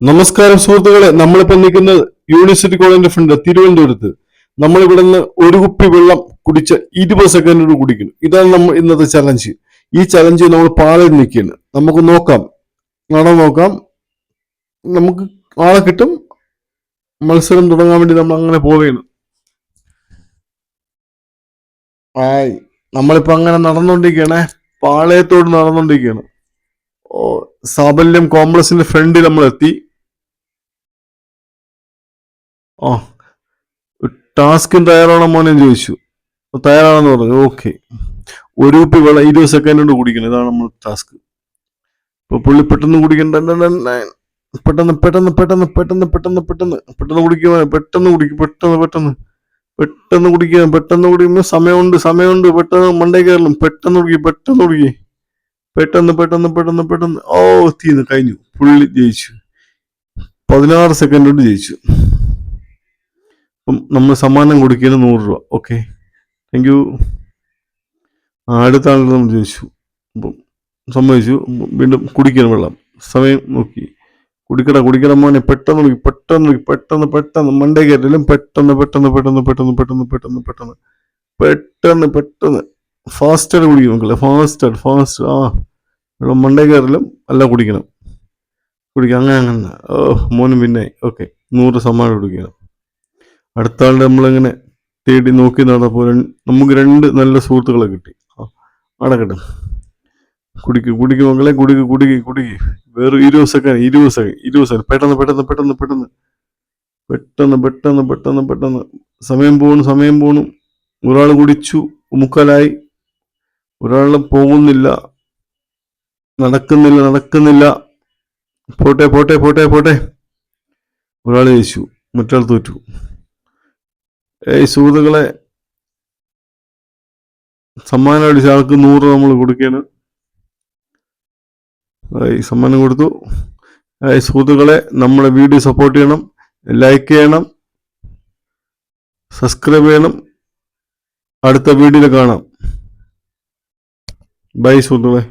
നമസ്കാരം സുഹൃത്തുക്കളെ. നമ്മളിപ്പോ നിൽക്കുന്നത് യൂണിവേഴ്സിറ്റി കോളേജിന്റെ ഫ്രണ്ട് തിരുവനന്തപുരത്ത് നമ്മൾ ഇവിടെ നിന്ന് ഒരു കുപ്പി വെള്ളം കുടിച്ച് ഇരുപത് സെക്കൻഡോട് കുടിക്കുന്നു. ഇതാണ് നമ്മൾ ഇന്നത്തെ ചലഞ്ച് ഈ ചലഞ്ച് നമ്മൾ പാലയിൽ നിൽക്കുകയാണ്. നമുക്ക് നോക്കാം. നടന്നു നോക്കാം. നമുക്ക് ആളെ കിട്ടും. മത്സരം തുടങ്ങാൻ വേണ്ടി നമ്മൾ അങ്ങനെ പോവുകയാണ്. ആയി നമ്മളിപ്പോ അങ്ങനെ നടന്നുകൊണ്ടിരിക്കുകയാണ് പാളയത്തോട് നടന്നുകൊണ്ടിരിക്കുകയാണ് ഓ സാബല്യം കോംപ്ലക്സിന്റെ ഫ്രണ്ടിൽ നമ്മൾ എത്തി. ആ ടാസ്കിന് തയ്യാറാണോ മോനെ ചോദിച്ചു. തയ്യാറാണെന്ന് പറഞ്ഞു. ഓക്കെ ഒരു കുപ്പി വെള്ളം ഇരുപത് സെക്കൻഡ് കൊണ്ട് കുടിക്കണം. ഇതാണ് നമ്മൾ ടാസ്ക് ഇപ്പൊ പുള്ളി പെട്ടെന്ന് കുടിക്കണ്ട പെട്ടെന്ന് പെട്ടെന്ന് പെട്ടെന്ന് പെട്ടെന്ന് പെട്ടെന്ന് പെട്ടെന്ന്. പെട്ടെന്ന് കുടിക്കുക പെട്ടെന്ന് കുടിക്കും. പെട്ടെന്ന് പെട്ടെന്ന്. പെട്ടെന്ന് കുടിക്കുക പെട്ടെന്ന് കുടിക്കുമ്പോൾ സമയമുണ്ട് സമയമുണ്ട്. പെട്ടെന്ന് മണ്ടേ കയറലും പെട്ടെന്ന് കുടിക്കുക പെട്ടെന്ന് കുടിക്കുക പെട്ടെന്ന് പെട്ടെന്ന് പെട്ടെന്ന് പെട്ടെന്ന്. ഓ തീന്ന് കഴിഞ്ഞു. പുള്ളി ജയിച്ചു. പതിനാറ് സെക്കൻഡ് കൊണ്ട് ജയിച്ചു. അപ്പം നമ്മൾ സമ്മാനം കൊടുക്കുകയാണ് നൂറ് രൂപ. ഓക്കെ താങ്ക് യു അടുത്ത ആളുകൾ നമ്മൾ ചോദിച്ചു. അപ്പം സമ്മതിച്ചു. വീണ്ടും കുടിക്കണം വെള്ളം. സമയം നോക്കി. കുടിക്കട കുടിക്കട മോനെ. പെട്ടെന്ന് നോക്കി പെട്ടെന്ന് നോക്കി പെട്ടെന്ന് പെട്ടെന്ന്. മണ്ടേ കയറ്റലും പെട്ടെന്ന് പെട്ടെന്ന് പെട്ടെന്ന് പെട്ടെന്ന് പെട്ടെന്ന് പെട്ടെന്ന് പെട്ടെന്ന്. പെട്ടെന്ന് പെട്ടെന്ന്. ഫാസ്റ്റായിട്ട് കുടിക്കും മക്കളെ. ഫാസ്റ്റായിട്ട് ഫാസ്റ്റ് ആ. വെള്ളം മണ്ടേ കയറലും അല്ല കുടിക്കണം. കുടിക്കാം. അങ്ങനെ അങ്ങനെ. ഓ മോനും പിന്നെ. ഓക്കെ നൂറ് സമ്മാനം കൊടുക്കണം അടുത്ത ആളുടെ നമ്മളിങ്ങനെ തേടി നോക്കി നടന്നപ്പോൾ നമുക്ക് രണ്ട് നല്ല സുഹൃത്തുക്കളെ കിട്ടി. അടക്കട്ടെ കുടിക്ക് കുടിക്ക് മക്കളെ കുടിക്ക് കുടിക്ക് കുടിക്ക്. വേറെ ഇരുപത് സെക്കൻഡ് ഇരുപത് സെക്കൻഡ് ഇരുപത് സെക്കൻഡ് പെട്ടെന്ന് പെട്ടെന്ന് പെട്ടെന്ന് പെട്ടെന്ന്. പെട്ടെന്ന് പെട്ടെന്ന് പെട്ടെന്ന് പെട്ടെന്ന്. സമയം പോണു സമയം പോണു. ഒരാൾ കുടിച്ചു മുക്കാലായി. ഒരാൾ പോകുന്നില്ല. നടക്കുന്നില്ല നടക്കുന്നില്ല. പോട്ടെ പോട്ടെ പോട്ടെ പോട്ടെ. ഒരാൾ ജയിച്ചു മറ്റാൾ തോറ്റു. ഏയ് സുഹൃത്തുക്കളെ സമ്മാനം അടിച്ച ആൾക്ക് നൂറ് നമ്മൾ കൊടുക്കുകയാണ്. ഈ സമ്മാനം കൊടുത്തു. ഈ സുഹൃത്തുക്കളെ നമ്മളെ വീഡിയോ സപ്പോർട്ട് ചെയ്യണം ലൈക്ക് ചെയ്യണം സബ്സ്ക്രൈബ് ചെയ്യണം. അടുത്ത വീഡിയോയിൽ കാണാം. ബൈ സുഹൃത്തുക്കളെ